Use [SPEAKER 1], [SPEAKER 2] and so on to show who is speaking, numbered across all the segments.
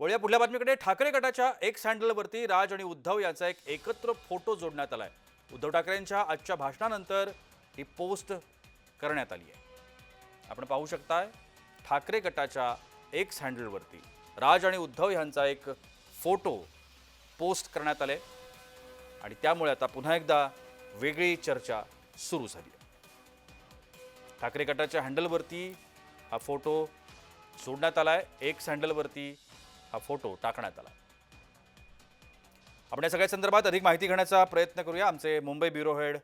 [SPEAKER 1] वळूया पुढल्या बातमीकडे. ठाकरे गटाच्या एक्स हँडलवरती राज आणि उद्धव यांचा एक एकत्र फोटो जोडण्यात आलाय. उद्धव ठाकरेंच्या आजच्या भाषणानंतर ही पोस्ट करण्यात आली आहे. आपण पाहू शकताय ठाकरे गटाच्या एक्स हँडलवरती राज आणि उद्धव यांचा एक फोटो पोस्ट करण्यात आले. आणि त्यामुळे आता पुन्हा एकदा वेगळी चर्चा सुरू झाली आहे. ठाकरे गटाच्या हँडलवरती हा फोटो सोडण्यात आलाय. एक्स हँडलवरती हा फोटो टाकण्यात आला. आपण या सगळ्या संदर्भात अधिक माहिती घेण्याचा प्रयत्न करूया. आमचे मुंबई ब्युरो हेड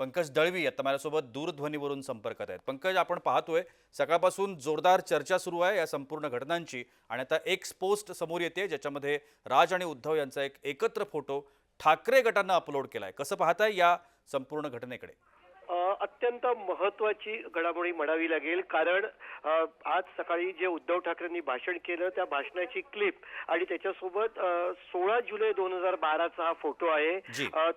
[SPEAKER 1] पंकज दळवी आता माझ्यासोबत दूरध्वनीवरून संपर्कात आहेत. पंकज आपण पाहतोय सकाळपासून जोरदार चर्चा सुरू आहे या संपूर्ण घटनांची आणि आता एक पोस्ट समोर येते ज्याच्यामध्ये राज आणि उद्धव यांचा एक एकत्र फोटो ठाकरे गटानं अपलोड केला आहे कसं पाहताय या संपूर्ण घटनेकडे?
[SPEAKER 2] अत्यंत महत्वाची घडामोडी म्हणावी लागेल. कारण आज सकाळी जे उद्धव ठाकरेंनी भाषण केलं त्या भाषणाची क्लिप आणि त्याच्यासोबत सोळा जुलै दोन हजार बाराचा हा फोटो आहे.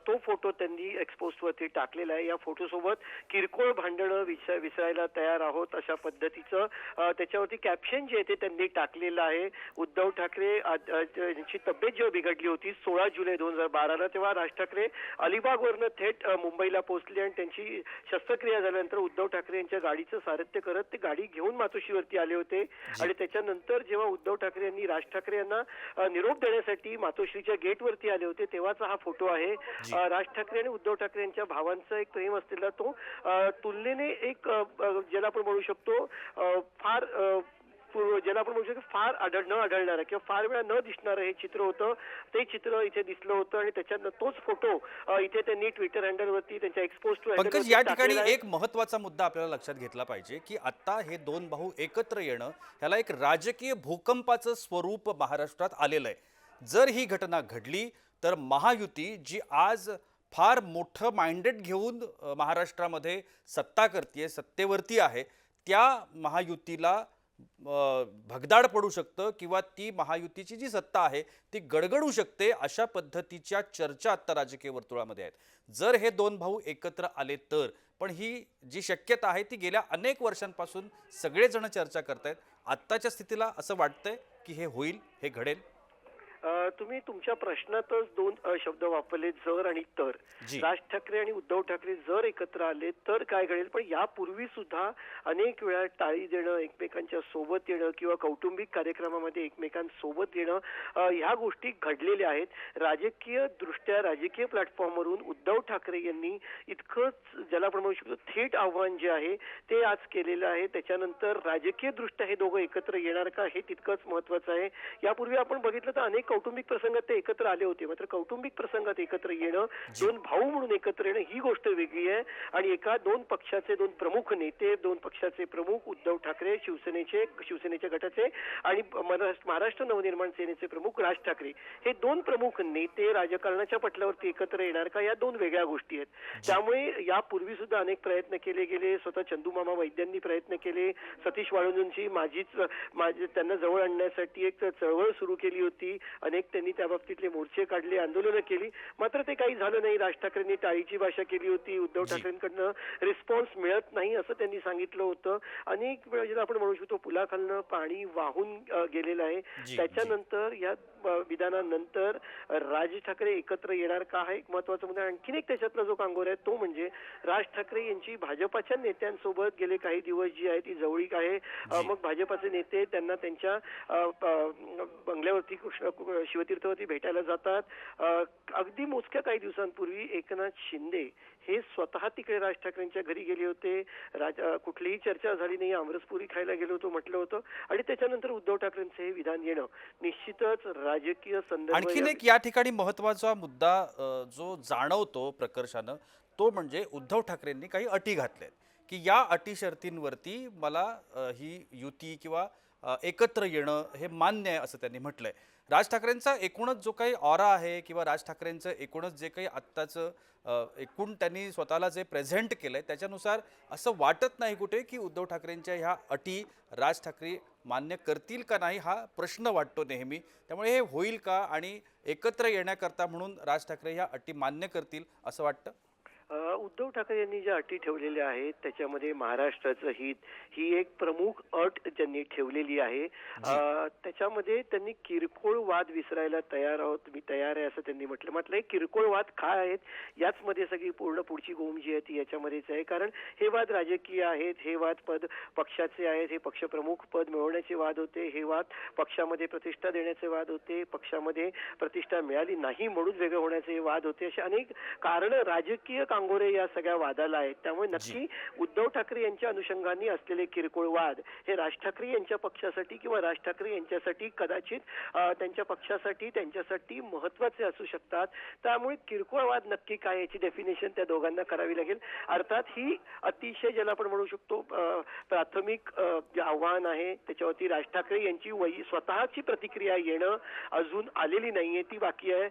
[SPEAKER 2] तो फोटो त्यांनी एक्सपोस्ट वरती टाकलेला आहे. या फोटो सोबत किरकोळ भांडणं विस विसरायला तयार आहोत अशा पद्धतीचं त्याच्यावरती कॅप्शन जे आहे ते त्यांनी टाकलेलं आहे. उद्धव ठाकरे यांची तब्येत जेव्हा बिघडली होती सोळा जुलै दोन हजार बाराला तेव्हा राज ठाकरे अलिबागवरनं थेट मुंबईला पोहोचले आणि त्यांची शस्त्रक्रिया झाल्यानंतर उद्धव ठाकरे यांच्या गाडीचं सारथ्य करत ते गाडी घेऊन मातोश्रीवरती आले होते. आणि त्याच्यानंतर जेव्हा उद्धव ठाकरे यांनी राज ठाकरे यांना निरोप देण्यासाठी मातोश्रीच्या गेटवरती आले होते तेव्हाचा हा फोटो आहे. राज ठाकरे आणि उद्धव ठाकरे यांच्या भावांचा एक प्रेम असलेला तो तुलनेने एक ज्याला आपण म्हणू शकतो फार ज्याला आपण म्हणू शकतो फार आढळ न आढळणारं किंवा फार वेळा न दिसणारं हे चित्र होतं. ते चित्र इथे दिसलं होतं आणि त्याच्यानं तोच फोटो इथे त्यांनी ट्विटर हँडलवरती त्यांच्या एक्सपोस्ट
[SPEAKER 1] पंकज या ठिकाणी एक महत्त्वाचा मुद्दा आपल्याला लक्षात घेतला पाहिजे की आता हे दोन भाऊ एकत्र येणं ह्याला एक राजकीय भूकंपाचं स्वरूप महाराष्ट्रात आलेलं आहे. जर ही घटना घडली तर महायुती जी आज फार मोठं माइंडेड घेऊन महाराष्ट्रामध्ये सत्ता करते सत्तेवरती आहे त्या महायुतीला भगदाड पडू शकतं किंवा ती महायुतीची जी सत्ता आहे ती गडगडू शकते अशा पद्धतीच्या चर्चा आत्ता राजकीय वर्तुळामध्ये आहेत. जर हे दोन भाऊ एकत्र आले तर पण ही जी शक्यता आहे ती गेल्या अनेक वर्षांपासून सगळेजण चर्चा करतायत. आत्ताच्या स्थितीला असं वाटतंय की हे होईल हे घडेल.
[SPEAKER 2] तुम्ही तुमच्या प्रश्नातच दोन शब्द वापरले जर आणि तर. राज ठाकरे आणि उद्धव ठाकरे जर एकत्र आले तर काय घडेल? पण यापूर्वी सुद्धा अनेक वेळा टाळी देणं एकमेकांच्या सोबत येणं किंवा कौटुंबिक कार्यक्रमामध्ये एकमेकांसोबत येणं ह्या गोष्टी घडलेल्या आहेत. राजकीय दृष्ट्या राजकीय प्लॅटफॉर्मवरून उद्धव ठाकरे यांनी इतकंच ज्याला आपण म्हणू शकतो थेट आव्हान जे आहे ते आज केलेलं आहे. त्याच्यानंतर राजकीय दृष्ट्या हे दोघं एकत्र येणार का हे तितकंच महत्वाचं आहे. यापूर्वी आपण बघितलं तर अनेक कौटुंबिक प्रसंगात ते एकत्र आले होते. मात्र कौटुंबिक प्रसंगात एकत्र येणं दोन भाऊ म्हणून एकत्र येणं ही गोष्ट वेगळी आहे. आणि एका दोन पक्षाचे दोन प्रमुख नेते दोन पक्षाचे प्रमुख उद्धव ठाकरे शिवसेनेचे शिवसेनेच्या गटाचे आणि महाराष्ट्र नवनिर्माण सेनेचे प्रमुख राज ठाकरे. हे दोन प्रमुख नेते राजकारणाच्या पटलावरती एकत्र येणार का? या दोन वेगळ्या गोष्टी आहेत. त्यामुळे यापूर्वी सुद्धा अनेक प्रयत्न केले गेले. स्वतः चंदूमामा वैद्यांनी प्रयत्न केले. सतीश वाळूंची माझीच माझी त्यांना जवळ आणण्यासाठी एक चळवळ सुरू केली होती. अनेक त्यांनी त्या बाबतीतले मोर्चे काढले आंदोलनं केली. मात्र ते काही झालं नाही. राज ठाकरेंनी टाळीची भाषा केली होती. उद्धव. ठाकरेंकडनं रिस्पॉन्स मिळत नाही असं त्यांनी सांगितलं होतं. अनेक वेळा ज्याला आपण म्हणू शकतो पुलाखालनं पाणी वाहून गेलेलं आहे. त्याच्यानंतर या विधानानंतर राज ठाकरे एकत्र येणार का हा एक महत्त्वाचा मुद्दा. आणखीन एक त्याच्यातला जो कांगोर आहे तो म्हणजे राज ठाकरे यांची भाजपाच्या नेत्यांसोबत गेले काही दिवस जी आहे ती जवळीक आहे. मग भाजपाचे नेते त्यांना त्यांच्या बंगल्यावरती कृष्ण शिवतीर्थवरती भेटायला जातात. अगदी मोजक्या काही दिवसांपूर्वी एकनाथ शिंदे हे स्वतः तिकडे राज ठाकरेंच्या घरी गेले होते. राज कुठलीही चर्चा झाली नाही. आमरसपुरी खायला गेलो होतो म्हटलं होतं. आणि त्याच्यानंतर उद्धव ठाकरेंचं हे विधान येणं. निश्चितच राजकीय संदर्भ
[SPEAKER 1] आणखीन एक या ठिकाणी महत्त्वाचा मुद्दा जो जाणवतो प्रकर्षानं तो म्हणजे उद्धव ठाकरेंनी काही अटी घातल्यात. की या अटी शर्तींवरती मला ही युती किंवा एकत्र येणं हे मान्य आहे असं त्यांनी म्हटलंय. राज ठाकरेंचा एकूणच जो काही ऑरा आहे किंवा राज ठाकरेंचं एकूणच जे काही आत्ताचं एकूण त्यांनी स्वतःला जे प्रेझेंट केलं आहे त्याच्यानुसार असं वाटत नाही कुठे की उद्धव ठाकरेंच्या ह्या अटी राज ठाकरे मान्य करतील का नाही हा प्रश्न वाटतो नेहमी. त्यामुळे हे होईल का आणि एकत्र येण्याकरता म्हणून राज ठाकरे ह्या अटी मान्य करतील असं वाटतं?
[SPEAKER 2] उद्धव ठाकरे यांनी ज्या अटी ठेवलेल्या आहेत त्याच्यामध्ये महाराष्ट्राचं हित ही एक प्रमुख अट त्यांनी ठेवलेली आहे. त्याच्यामध्ये त्यांनी किरकोळ वाद विसरायला तयार आहोत. मी तयार आहे असं त्यांनी म्हटलं. म्हटलं हे किरकोळ वाद काय आहेत? याच मध्ये सगळी पूर्ण पुढची गोम जी आहे ती याच्यामध्येच आहे. कारण हे वाद राजकीय आहेत हे वाद पद पक्षाचे आहेत हे पक्षप्रमुख पद मिळवण्याचे वाद होते हे वाद पक्षामध्ये प्रतिष्ठा देण्याचे वाद होते पक्षामध्ये प्रतिष्ठा मिळाली नाही म्हणून वेगळे होण्याचे वाद होते. असे अनेक कारण राजकीय कांगोरे या सगळ्या वादाला आहेत. त्यामुळे नक्की उद्धव ठाकरे यांच्या अनुषंगाने असलेले किरकोळ वाद हे राज ठाकरे यांच्या पक्षासाठी किंवा राज ठाकरे यांच्यासाठी कदाचित त्यांच्या पक्षासाठी त्यांच्यासाठी महत्त्वाचे असू शकतात. त्यामुळे किरकोळ वाद नक्की काय याची डेफिनेशन त्या दोघांना करावी लागेल. अर्थात ही अतिशय ज्याला आपण म्हणू शकतो प्राथमिक जे आव्हान आहे त्याच्यावरती राज ठाकरे यांची वै स्वतःची प्रतिक्रिया येणं अजून आलेली नाहीये. ती बाकी आहे.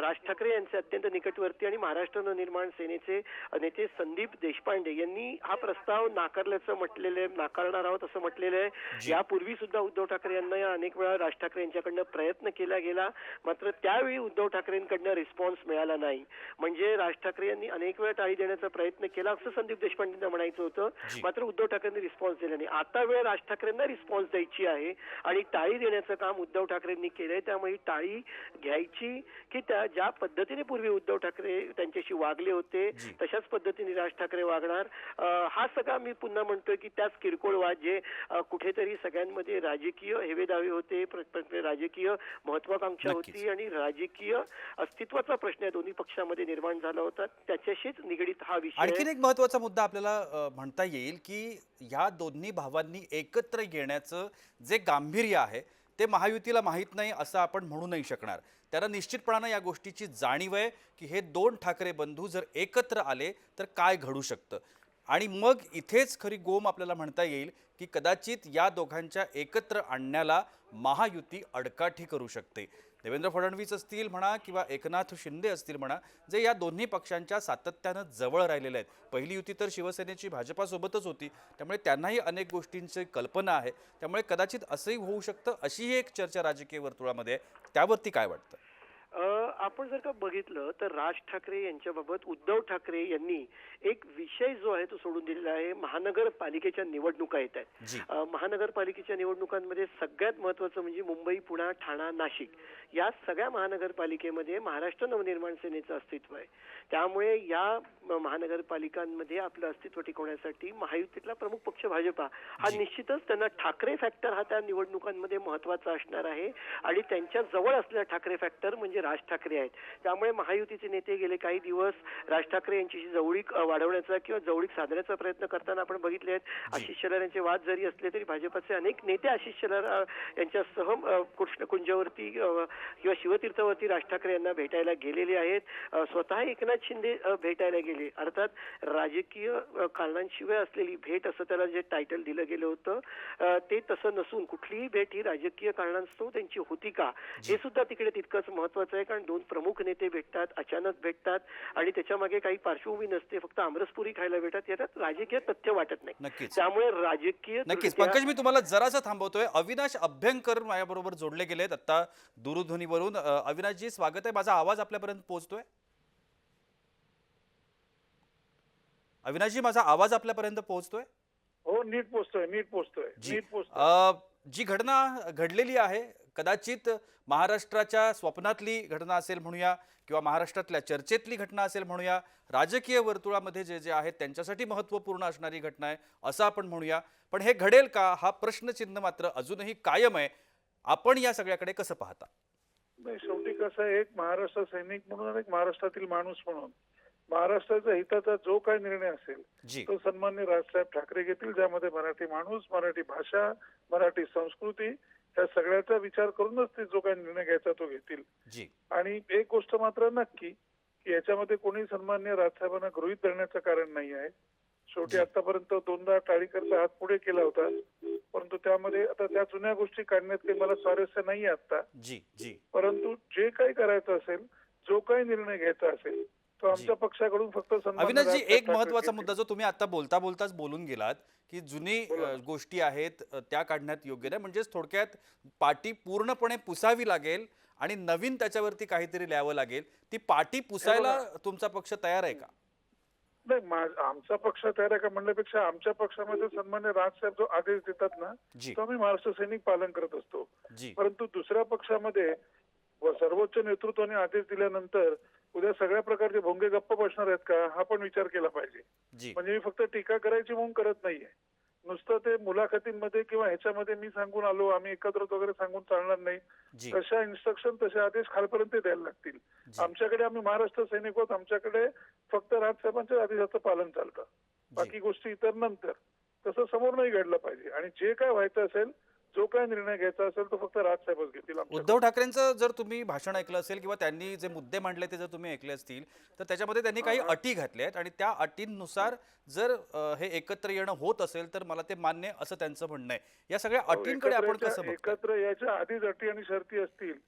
[SPEAKER 2] राज ठाकरे यांचे अत्यंत निकटवर्ती आणि महाराष्ट्र नवनिर्माण सेनेचे नेते संदीप देशपांडे यांनी हा प्रस्ताव नाकारल्याचं म्हटलेलं आहे नाकारणार आहोत असं म्हटलेलं आहे. यापूर्वी सुद्धा उद्धव ठाकरे यांना या अनेक वेळा राज ठाकरे यांच्याकडनं प्रयत्न केला गेला मात्र त्यावेळी उद्धव ठाकरेंकडनं रिस्पॉन्स मिळाला नाही. म्हणजे राज ठाकरे यांनी अनेक वेळा टाळी देण्याचा प्रयत्न केला असं संदीप देशपांडेंना म्हणायचं होतं. मात्र उद्धव ठाकरेंनी रिस्पॉन्स दिला नाही. आता वेळ राज ठाकरेंना रिस्पॉन्स द्यायची आहे आणि टाळी देण्याचं काम उद्धव ठाकरेंनी केलंय त्यामुळे टाळी घ्यायची की त्या ज्या पद्धतीने पूर्वी उद्धव ठाकरे त्यांच्याशी वागले होते
[SPEAKER 1] जी.
[SPEAKER 2] तशाच पद्धतीने राज ठाकरे वागणार हा सगळा मी पुन्हा म्हणतोय की त्याच किरकोळ वाद जे कुठेतरी सगळ्यांमध्ये राजकीय हेवेदावे होते राजकीय महत्वाकांक्षा. होती आणि राजकीय अस्तित्वाचा प्रश्न या दोन्ही पक्षामध्ये निर्माण झाला होता त्याच्याशीच निगडीत हा विषय
[SPEAKER 1] आणखीन. एक महत्त्वाचा मुद्दा आपल्याला म्हणता येईल की ह्या दोन्ही भावांनी एकत्र येण्याचं जे गांभीर्य आहे ते महायुतीला माहीत नाही असं आपण म्हणू नाही शकणार त्यांना निश्चितपणानं या गोष्टीची जाणीव आहे की हे दोन ठाकरे बंधू जर एकत्र आले तर काय घडू शकतं? आणि मग इथेच खरी गोम आपल्याला म्हणता येईल की कदाचित या दोघांच्या एकत्र आणण्याला महायुती अडकाठी करू शकते. देवेंद्र फडणवीस असतील म्हणा किंवा एकनाथ शिंदे असतील म्हणा जे या दोन्ही पक्षांच्या सातत्यानं जवळ राहिलेले आहेत. पहिली युती तर शिवसेनेची भाजपासोबतच होती. त्यामुळे त्यांनाही अनेक गोष्टींची कल्पना आहे. त्यामुळे कदाचित असंही होऊ शकतं अशीही एक चर्चा राजकीय वर्तुळामध्ये आहे. त्यावरती काय वाटतं?
[SPEAKER 2] आपण जर का बघितलं तर राज ठाकरे यांच्याबाबत उद्धव ठाकरे यांनी एक विषय जो आहे तो सोडून दिलेला आहे. महानगरपालिकेच्या निवडणुका येत आहेत. महानगरपालिकेच्या निवडणुकांमध्ये सगळ्यात महत्वाचं म्हणजे मुंबई पुणा ठाणा नाशिक या सगळ्या महानगरपालिकेमध्ये महाराष्ट्र नवनिर्माण सेनेचं अस्तित्व आहे. त्यामुळे या महानगरपालिकांमध्ये आपलं अस्तित्व टिकवण्यासाठी महायुतीतला प्रमुख पक्ष भाजपा हा. निश्चितच त्यांना ठाकरे फॅक्टर हा त्या निवडणुकांमध्ये महत्त्वाचा असणार आहे. आणि त्यांच्या जवळ असलेला ठाकरे फॅक्टर म्हणजे राज ठाकरे आहेत. त्यामुळे महायुतीचे नेते गेले काही दिवस राज ठाकरे यांच्याशी जवळीक वाढवण्याचा किंवा जवळीक साधण्याचा प्रयत्न करताना आपण बघितले आहेत. आशिष शेलार यांचे वाद जरी असले तरी भाजपचे अनेक नेते आशिष शेलार यांच्यासह कृष्णकुंजावरती किंवा शिवतीर्थावरती राज ठाकरे यांना भेटायला गेलेले आहेत. स्वतः एकनाथ शिंदे भेटायला गेले. अर्थात राजकीय कारणांशिवाय असलेली भेट असं त्याला जे टायटल दिलं गेलं होतं ते तसं नसून कुठलीही भेट ही राजकीय कारणांस्तव त्यांची होती का? हे सुद्धा तिकडे तितकंच महत्वाचं आहे कारण दोन प्रमुख नेते भेटतात अचानक भेटतात आणि त्याच्यामागे काही पार्श्वभूमी नसते फक्त आमरसपुरी खायला भेटतात याच्यात राजकीय तथ्य वाटत नाही. त्यामुळे राजकीय
[SPEAKER 1] नक्कीच. पंकज मी तुम्हाला जरासं थांबवतोय. अविनाश अभ्यंकर माझ्याबरोबर जोडले गेलेत. आता दूरध्वनीवरून अविनाशजी स्वागत आहे. माझा आवाज आपल्यापर्यंत पोहोचतोय? अविनाशजी माझा आवाज आपल्यापर्यंत पोहोचतोय?
[SPEAKER 3] हो नीट पोचतोय नीट पोचतोय
[SPEAKER 1] जी.
[SPEAKER 3] नीट पोचतोय
[SPEAKER 1] अ, जी घटना घडलेली आहे कदाचित महाराष्ट्राच्या स्वप्नातली घटना असेल म्हणूया किंवा महाराष्ट्रातल्या चर्चेतली घटना असेल म्हणूया राजकीय वर्तुळामध्ये जे जे आहेत त्यांच्यासाठी महत्त्वपूर्ण असणारी घटना आहे असं आपण म्हणूया. पण हे घडेल का? हा प्रश्नचिन्ह मात्र अजूनही कायम आहे. आपण या सगळ्याकडे कसं पाहता?
[SPEAKER 3] नाही शेवटी कसं एक महाराष्ट्र सैनिक म्हणून आणि एक महाराष्ट्रातील माणूस म्हणून. महाराष्ट्राच्या हिताचा जो काही निर्णय असेल तो सन्मान्य राजसाहेब ठाकरे घेतील ज्यामध्ये मराठी माणूस मराठी भाषा मराठी संस्कृती या सगळ्याचा विचार करूनच ते जो काही निर्णय घ्यायचा तो घेतील.
[SPEAKER 1] जी.
[SPEAKER 3] आणि एक गोष्ट मात्र नक्की की याच्यामध्ये कोणी सन्मान्य राजसाहेबांना गृहीत धरण्याचं कारण नाही आहे. शेवटी. आतापर्यंत दोनदा टाळीकरचा हात पुढे केला होता. परंतु त्यामध्ये आता त्या जुन्या गोष्टी काढण्यात काही मला स्वारस्य नाही आता परंतु जे काही करायचं असेल जो काही निर्णय घ्यायचा असेल तो आमच्या पक्षाकडून फक्त
[SPEAKER 1] अविनाशजी एक
[SPEAKER 3] महत्त्वाचा.
[SPEAKER 1] मुद्दा जो तुम्ही आता बोलता बोलताच बोलून गेलात की जुनी गोष्टी आहेत त्या काढण्यात योग्य नाही. म्हणजेच थोडक्यात पाटी पूर्णपणे पुसावी लागेल आणि नवीन त्याच्यावरती काहीतरी लिहावं लागेल. ती पाटी पुसायला तुमचा पक्ष तयार आहे का?
[SPEAKER 3] नाही आमचा पक्ष तयार आहे का म्हणण्यापेक्षा आमच्या पक्षामध्ये सन्मान्य राजसाहेब जो आदेश देतात ना तो आम्ही महाराष्ट्र सैनिक पालन करत असतो. परंतु दुसऱ्या पक्षामध्ये सर्वोच्च नेतृत्वाने आदेश दिल्यानंतर उद्या सगळ्या प्रकारचे भोंगे गप्प बसणार आहेत का हा पण विचार केला पाहिजे. म्हणजे मी फक्त टीका करायची म्हणून करत नाहीये. नुसतं ते मुलाखतींमध्ये किंवा ह्याच्यामध्ये मी सांगून आलो आम्ही एकत्र वगैरे सांगून चालणार नाही. तशा इन्स्ट्रक्शन तसे आदेश खालपर्यंत द्यायला लागतील. आमच्याकडे आम्ही महाराष्ट्र सैनिक आहोत आमच्याकडे फक्त राजसाहेबांच्या आदेशाचं पालन चालतं. बाकी गोष्टी इतर नंतर. तसं समोर नाही घडलं पाहिजे. आणि जे काय व्हायचं असेल जो काय निर्णय घ्यायचा असेल तो फक्त राजसाहेबच घेतील
[SPEAKER 1] उद्धव ठाकरेंचं जर तुम्ही भाषण ऐकलं असेल किंवा त्यांनी जे मुद्दे मांडले ते जर तुम्ही ऐकले असतील तर त्याच्यामध्ये त्यांनी काही अटी घातल्या आहेत आणि त्या अटींनुसार जर हे एकत्र येणं होत असेल तर मला ते मान्य असं त्यांचं म्हणणं आहे. या सगळ्या अटींकडे आपण कसं
[SPEAKER 3] एकत्र यायच्या आधीच अटी आणि शर्ती असतील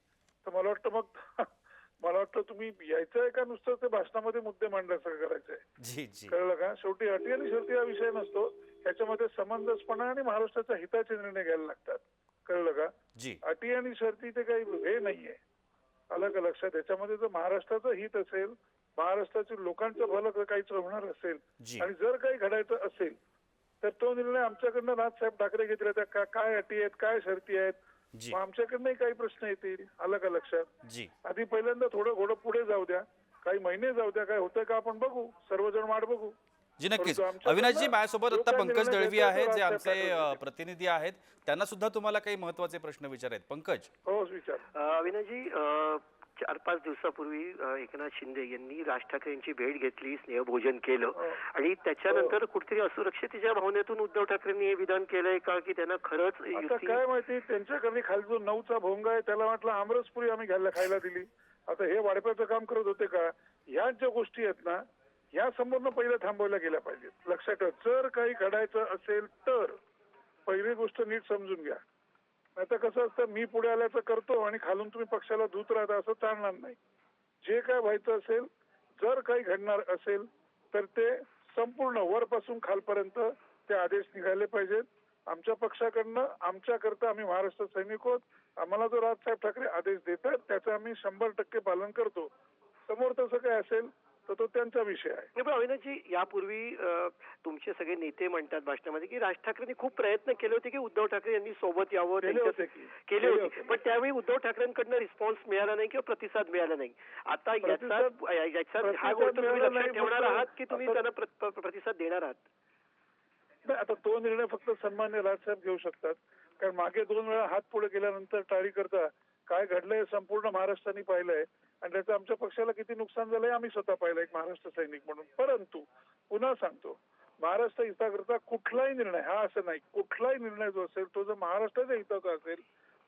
[SPEAKER 3] तर मला वाटतं मग मला वाटतं तुम्ही यायचंय का नुसतं ते भाषणामध्ये मुद्दे मांडण्यासारखं करायचंय कळलं का? शेवटी अटी आणि शर्ती हा विषय नसतो. त्याच्यामध्ये समंजसपणा आणि महाराष्ट्राच्या हिताचे निर्णय घ्यायला लागतात. कळलं का?
[SPEAKER 1] जी.
[SPEAKER 3] अटी आणि शर्ती ते काही हे नाहीये. आलं का लक्षात? याच्यामध्ये जर महाराष्ट्राचं हित असेल महाराष्ट्रातील लोकांचं भलं जर काहीच होणार असेल आणि जर काही घडायचं असेल तर तो निर्णय आमच्याकडनं राजसाहेब ठाकरे घेतले. त्या का- काय अटी आहेत काय शर्ती आहेत? मग आमच्याकडनंही काही प्रश्न येतील. आलं का लक्षात?
[SPEAKER 1] जी.
[SPEAKER 3] आधी पहिल्यांदा थोडं घोडं पुढे जाऊ द्या. काही महिने जाऊ द्या. काय होतं का आपण बघू? सर्वजण वाट बघू.
[SPEAKER 1] जी नक्कीच. अविनाशजी माझ्यासोबत आता पंकज दळवी आहेत जे आमचे. प्रतिनिधी आहेत. त्यांना सुद्धा तुम्हाला काही महत्त्वाचे प्रश्न विचारायत. पंकज?
[SPEAKER 3] हो
[SPEAKER 2] अविनाशजी चार पाच दिवसापूर्वी एकनाथ शिंदे यांनी राज ठाकरे यांची भेट घेतली स्नेहभोजन केलं.
[SPEAKER 3] हो.
[SPEAKER 2] आणि त्याच्यानंतर कुठेतरी असुरक्षितेच्या भावनेतून उद्धव ठाकरेंनी हे विधान केलंय का की त्यांना खरंच
[SPEAKER 3] काय माहिती त्यांच्याकडे खाली जो नऊचा भोंगा आहे त्याला वाटलं आमरसपुरी आम्ही घ्यायला खायला दिली. आता हे वाढप्याचं काम करत होते का? ह्या ज्या गोष्टी आहेत ना या समोरनं पहिले थांबवल्या गेल्या पाहिजेत. लक्षात ठेवा जर काही घडायचं असेल तर पहिली गोष्ट नीट समजून घ्या. आता कसं असतं मी पुढे आल्याचं करतो आणि खालून तुम्ही पक्षाला धूत राहता असं चालणार नाही. जे काय व्हायचं असेल जर काही घडणार असेल तर ते संपूर्ण वरपासून खालपर्यंत ते आदेश निघाले पाहिजेत. आमच्या पक्षाकडनं आमच्याकरता आम्ही महाराष्ट्र सैनिक आहोत आम्हाला जो राजसाहेब ठाकरे आदेश देतात त्याचं आम्ही शंभर टक्के पालन करतो. समोर तसं काय असेल तर तो त्यांचा विषय आहे.
[SPEAKER 2] अविनाशजी यापूर्वी तुमचे सगळे नेते म्हणतात भाषणामध्ये की राज ठाकरेंनी खूप प्रयत्न केले होते की उद्धव ठाकरे यांनी सोबत यावं
[SPEAKER 3] केले होते.
[SPEAKER 2] पण त्यावेळी उद्धव ठाकरेंकडनं रिस्पॉन्स मिळाला नाही किंवा प्रतिसाद मिळाला नाही. आता याचा हा गोष्ट तुम्ही लक्षात ठेवणार आहात की तुम्ही त्यांना प्र- प्र- प्रतिसाद देणार आहात?
[SPEAKER 3] आता तो निर्णय फक्त सन्मान्य राजसाहेब घेऊ शकतात. कारण मागे दोन वेळा हात पुढे गेल्यानंतर टाळी करता काय घडलंय संपूर्ण महाराष्ट्राने पाहिलंय. आणि त्याचं आमच्या पक्षाला किती नुकसान झालंय आम्ही स्वतः पाहिलं एक महाराष्ट्र सैनिक म्हणून. परंतु पुन्हा सांगतो महाराष्ट्र हिताकरता कुठलाही निर्णय हा असं नाही कुठलाही निर्णय जो असेल तो जर महाराष्ट्राच्या हिताचा असेल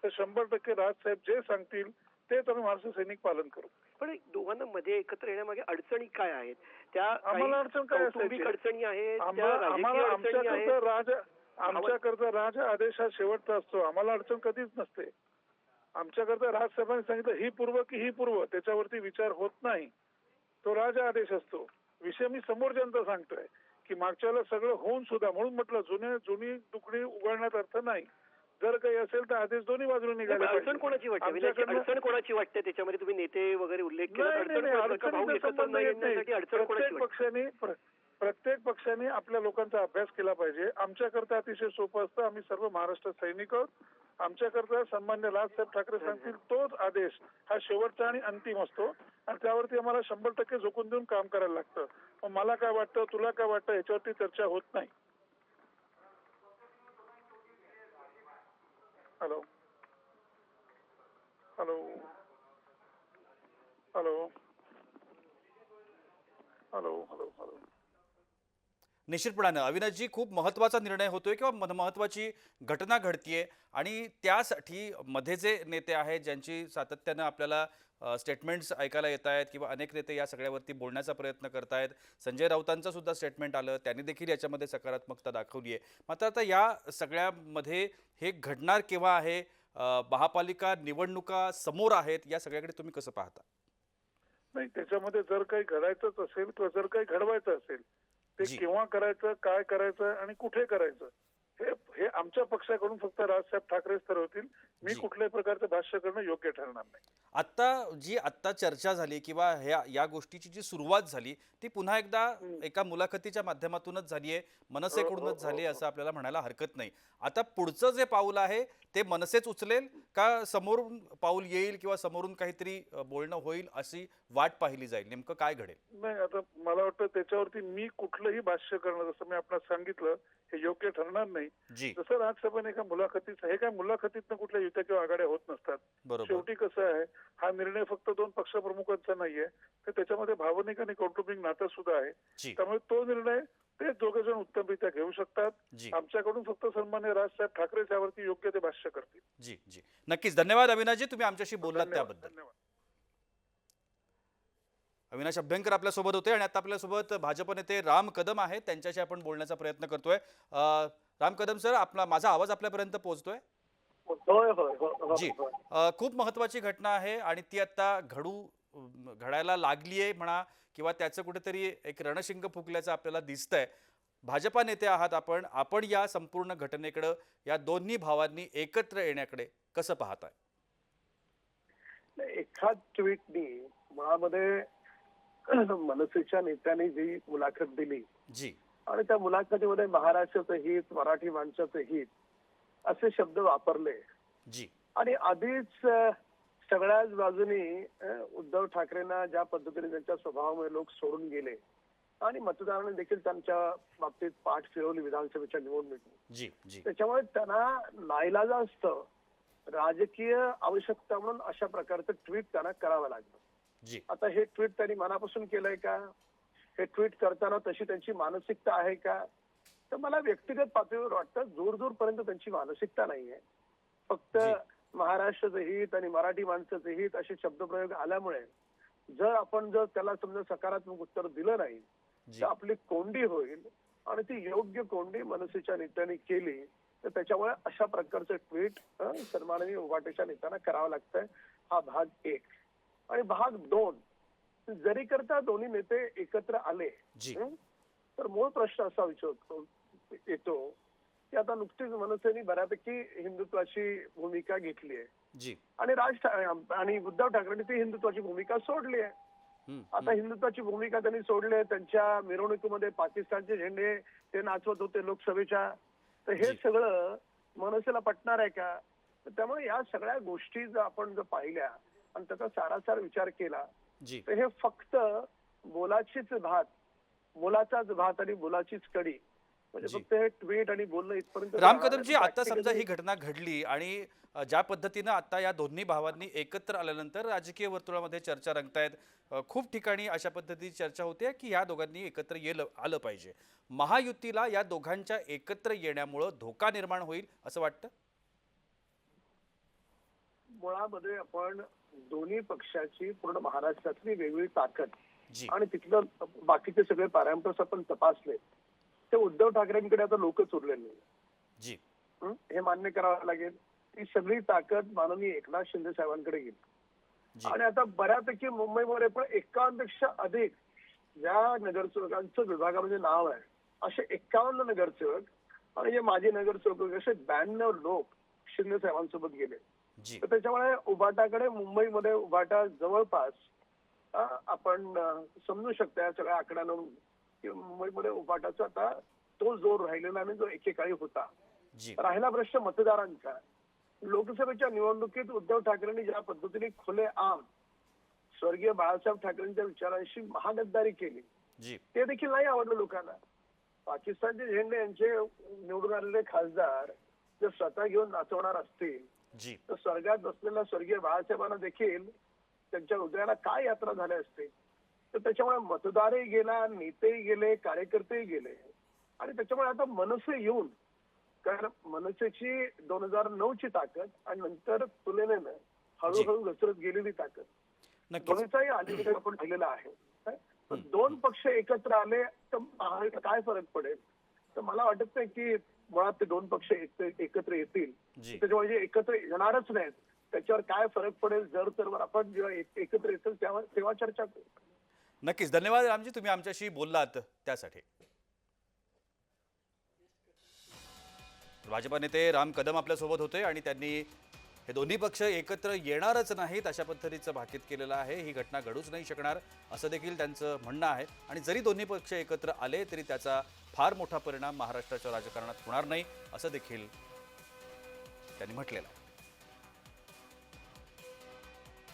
[SPEAKER 3] तर शंभर टक्के राजसाहेब जे सांगतील तेच आम्ही महाराष्ट्र सैनिक पालन करू.
[SPEAKER 2] पण दोघांना मध्ये एकत्र येण्यामागे अडचणी काय आहेत? त्या
[SPEAKER 3] आम्हाला अडचण काय?
[SPEAKER 2] अडचणी आहेत
[SPEAKER 3] आम्हाला आमच्याकरता राज आमच्याकरता राज आदेश हा शेवटचा असतो. आम्हाला अडचण कधीच नसते. आमच्याकरता राजसाहेबांनी सांगितलं ही पूर्व की ही पूर्व. त्याच्यावरती विचार होत नाही. तो राज आदेश असतो. विषय मी समोरच्यांचा सांगतोय की मागच्या वेळेला सगळं होऊन सुद्धा म्हणून म्हटलं जुने जुनी दुकडी उघडण्यात अर्थ नाही. जर काही असेल तर आदेश दोन्ही बाजूने निघाले
[SPEAKER 2] अडचण. कोणाची वाटते? अडचण कोणाची वाटते? त्याच्यामध्ये तुम्ही नेते वगैरे उल्लेख केला
[SPEAKER 3] पक्षाने प्र- प्रत्येक पक्षाने आपल्या लोकांचा अभ्यास केला पाहिजे. आमच्याकरता अतिशय सोपं असतं. आम्ही सर्व महाराष्ट्र सैनिक आहोत. आमच्याकरता सन्मान्य राजसाहेब ठाकरे सांगतील तोच आदेश हा शेवटचा आणि अंतिम असतो. आणि त्यावरती आम्हाला शंभर टक्के झोकून देऊन काम करायला लागतं. मग मला काय वाटतं तुला काय वाटतं याच्यावरती चर्चा होत नाही. Hello hello. Hello. Hello. Hello hello.
[SPEAKER 1] निश्चितपणानं अविनाशजी खूप महत्त्वाचा निर्णय होतोय किंवा महत्त्वाची घटना घडतीये आणि त्यासाठी मध्ये जे नेते आहेत ज्यांची सातत्यानं आपल्याला स्टेटमेंट्स ऐकायला येत आहेत किंवा अनेक नेते या सगळ्यावरती बोलण्याचा प्रयत्न करतायत. संजय राऊतांचं सुद्धा स्टेटमेंट आलं. त्यांनी देखील याच्यामध्ये सकारात्मकता दाखवली आहे मात्र आता या सगळ्यामध्ये हे घडणार केव्हा आहे? महापालिका निवडणुका समोर आहेत. या सगळ्याकडे तुम्ही कसं पाहता?
[SPEAKER 3] नाही त्याच्यामध्ये जर काही घडायचंच असेल किंवा जर काही घडवायचं असेल ते. केव्हा करायचं काय करायचं आणि कुठे करायचं हे हे आमच्या पक्षाकडून फक्त राजसाहेब ठाकरेच तर होतील. मी. कुठल्याही प्रकारचं भाष्य करणं योग्य ठरणार नाही.
[SPEAKER 1] आत्ता जी आत्ता चर्चा झाली किंवा ह्या या गोष्टीची जी सुरुवात झाली ती पुन्हा एकदा एका मुलाखतीच्या माध्यमातूनच झाली आहे. मनसेकडूनच झाली आहे असं आपल्याला म्हणायला हरकत नाही. आता पुढचं जे पाऊल आहे ते मनसेच उचलेल का समोरून पाऊल येईल किंवा समोरून काहीतरी बोलणं होईल अशी वाट पाहिली जाईल? नेमकं काय घडेल?
[SPEAKER 3] नाही आता मला वाटतं त्याच्यावरती मी कुठलंही भाष्य करणं जसं मी आपल्याला सांगितलं हे योग्य ठरणार नाही.
[SPEAKER 1] जी.
[SPEAKER 3] जसं राजसभेने एका मुलाखतीत हे काय मुलाखतीतनं कुठल्या युत्या किंवा आघाड्या होत नसतात. शेवटी कसं आहे हा निर्णय फक्त दोन पक्षप्रमुखांचा नाहीये तर त्याच्यामध्ये भावनिक आणि कौटुंबिक नातं सुद्धा आहे. त्यामुळे तो निर्णय ते दोघे जण उत्तमरित्या घेऊ शकतात. आमच्याकडून फक्त सन्मान्य राजसाहेब ठाकरे यावरती योग्य ते भाष्य करतील.
[SPEAKER 1] जी जी. नक्कीच. धन्यवाद अविनाशजी. तुम्ही आमच्याशी बोललात त्याबद्दल.
[SPEAKER 3] धन्यवाद.
[SPEAKER 1] अविनाश अभ्यंकर आपल्यासोबत होते आणि आता आपल्यासोबत भाजप नेते राम कदम आहेत. त्यांच्याशी आपण बोलण्याचा प्रयत्न करतोय. अ, राम कदम सर आपला माझा आवाज आपल्यापर्यंत पोहोचतोय?
[SPEAKER 2] होय होय होय
[SPEAKER 1] जी. अ, खूप महत्वाची घटना आहे आणि ती आता घडू अम, घडायला लागली आहे म्हणा किंवा त्याचं कुठेतरी एक रणशिंग फुकल्याचं आपल्याला दिसतंय. भाजपा नेते आहात आपण. आपण या संपूर्ण घटनेकडं या दोन्ही भावांनी एकत्र येण्याकडे कसं पाहताय?
[SPEAKER 4] एखाद ट्विटनी मुळामध्ये मनसेच्या नेत्यांनी जी मुलाखत दिली.
[SPEAKER 1] जी.
[SPEAKER 4] आणि त्या मुलाखतीमध्ये महाराष्ट्राचं हित मराठी माणसाचं हित असे शब्द वापरले.
[SPEAKER 1] जी.
[SPEAKER 4] आणि आधीच सगळ्याच बाजूनी उद्धव ठाकरेंना ज्या पद्धतीने त्यांच्या स्वभावामुळे लोक सोडून गेले आणि मतदारांनी देखील त्यांच्या बाबतीत पाठ फिरवली विधानसभेच्या निवडणुकीत. त्याच्यामुळे त्यांना नाईलाजा असतं. राजकीय आवश्यकता म्हणून अशा प्रकारचं ट्विट त्यांना करावं लागलं.
[SPEAKER 1] जी.
[SPEAKER 4] आता हे ट्विट त्यांनी मनापासून केलंय का? हे ट्विट करताना तशी त्यांची मानसिकता आहे का? तर मला व्यक्तिगत पातळीवर वाटतं जोर जोर पर्यंत त्यांची मानसिकता नाहीये. फक्त
[SPEAKER 1] जी.
[SPEAKER 4] महाराष्ट्राचं हित आणि मराठी माणसाचं हित असे शब्दप्रयोग आल्यामुळे जर आपण जर त्याला समजा सकारात्मक उत्तर दिलं नाही तर आपली कोंडी होईल आणि ती योग्य कोंडी मनसेच्या नेत्यांनी केली तर त्याच्यामुळे अशा प्रकारचं ट्विट सन्माननीय उभाटेच्या नेत्यांना करावं लागतंय. हा भाग एक. आणि भाग दोन जरी करता दोन्ही नेते एकत्र आले तर मूळ प्रश्न असा विचारतो येतो की आता नुकतीच मनसेने बऱ्यापैकी हिंदुत्वाची भूमिका घेतली आहे आणि राज आणि उद्धव ठाकरेंनी ती हिंदुत्वाची भूमिका सोडली आहे आता. हिंदुत्वाची भूमिका त्यांनी सोडली आहे. त्यांच्या मिरवणुकीमध्ये पाकिस्तानचे झेंडे ते नाचवत होते लोकसभेच्या तर हे. सगळं मनसेला पटणार आहे का त्यामुळे या सगळ्या गोष्टी जर आपण जर पाहिल्या आणि त्याचा सारासार विचार केला तर हे फक्त बोलाचीच भात मुलाचाच भात आणि मुलाचीच कडी म्हणजे. फक्त हे ट्विट आणि बोलणं इथपर्यंत
[SPEAKER 1] राम कदमजी आता समजा ही घटना घडली आणि ज्या पद्धतीनं आता या दोन्ही भावांनी एकत्र आल्यानंतर राजकीय वर्तुळामध्ये चर्चा रंगतायत खूप ठिकाणी अशा पद्धतीची चर्चा होते की या दोघांनी एकत्र येलं आलं पाहिजे. महायुतीला या दोघांच्या एकत्र येण्यामुळं धोका निर्माण होईल असं वाटतं?
[SPEAKER 4] मुळामध्ये आपण दोन्ही पक्षाची पूर्ण महाराष्ट्रातली वेगळी ताकद आणि तिथलं बाकीचे सगळे पॅरामीटर्स आपण तपासले ते उद्धव ठाकरेंकडे आता लोकच उरलेले नाही
[SPEAKER 1] जी.
[SPEAKER 4] हं? मान्य करावं लागेल. ती सगळी ताकद माननीय एकनाथ शिंदे साहेबांकडे गेली. आणि आता बऱ्यापैकी मुंबईमध्ये पण एकावन्नपेक्षा अधिक ज्या नगरसेवकांचं विभागामध्ये नाव आहे. असे एकावन्न नगरसेवक आणि जे माजी नगरसेवक असे ब्याण्णव लोक शिंदे साहेबांसोबत गेले. तर त्याच्यामुळे उभाटाकडे मुंबईमध्ये उभाटा जवळपास आपण समजू शकतो या सगळ्या आकड्यानं की मुंबईमध्ये उभाटाचा आता तो जोर राहिलेला नाही जो एकेकाळी होता. राहिला प्रश्न मतदारांचा. लोकसभेच्या निवडणुकीत उद्धव ठाकरेंनी ज्या पद्धतीने खुले आम स्वर्गीय बाळासाहेब ठाकरेंच्या विचारांशी महागद्दारी केली
[SPEAKER 1] जी.
[SPEAKER 4] ते देखील नाही आवडलं लोकांना. पाकिस्तानचे झेंडे यांचे निवडून आलेले खासदार जर स्वतः घेऊन नाचवणार असतील
[SPEAKER 1] जी.
[SPEAKER 4] तर स्वर्गात बसलेल्या स्वर्गीय बाळासाहेबांना देखील त्यांच्या हृदयाला काय यात्रा झाल्या असते? तर त्याच्यामुळे मतदारही गेला नेतेही गेले कार्यकर्तेही गेले. आणि त्याच्यामुळे आता मनसे येऊन कारण मनसेची दोन हजार नऊ ची ताकद आणि नंतर तुलनेनं हळूहळू घसरत गेलेली ताकद. दोन्हीचाही अलीकडे आपण पाहिलेला आहे. दोन पक्ष एकत्र आले तर काय फरक पडेल? तर मला वाटत नाही की मुळात ते दोन पक्ष एक- एकत्र येतील. त्याच्यामुळे जे एकत्र येणारच नाहीत त्याच्यावर काय फरक पडेल जर तर आपण जेव्हा एक- एकत्र येतील तेव्हा तेव्हा चर्चा करू.
[SPEAKER 1] नक्कीच. धन्यवाद रामजी तुम्ही आमच्याशी बोललात त्यासाठी. भाजपा नेते राम कदम आपल्यासोबत होते आणि त्यांनी हे दोन्ही पक्ष एकत्र येणारच नाहीत अशा पद्धतीचं भाकीत केलेलं आहे. ही घटना घडूच नाही शकणार असं देखील त्यांचं म्हणणं आहे. आणि जरी दोन्ही पक्ष एकत्र आले तरी त्याचा फार मोठा परिणाम महाराष्ट्राच्या राजकारणात होणार नाही असं देखील त्यांनी म्हटलेलं आहे.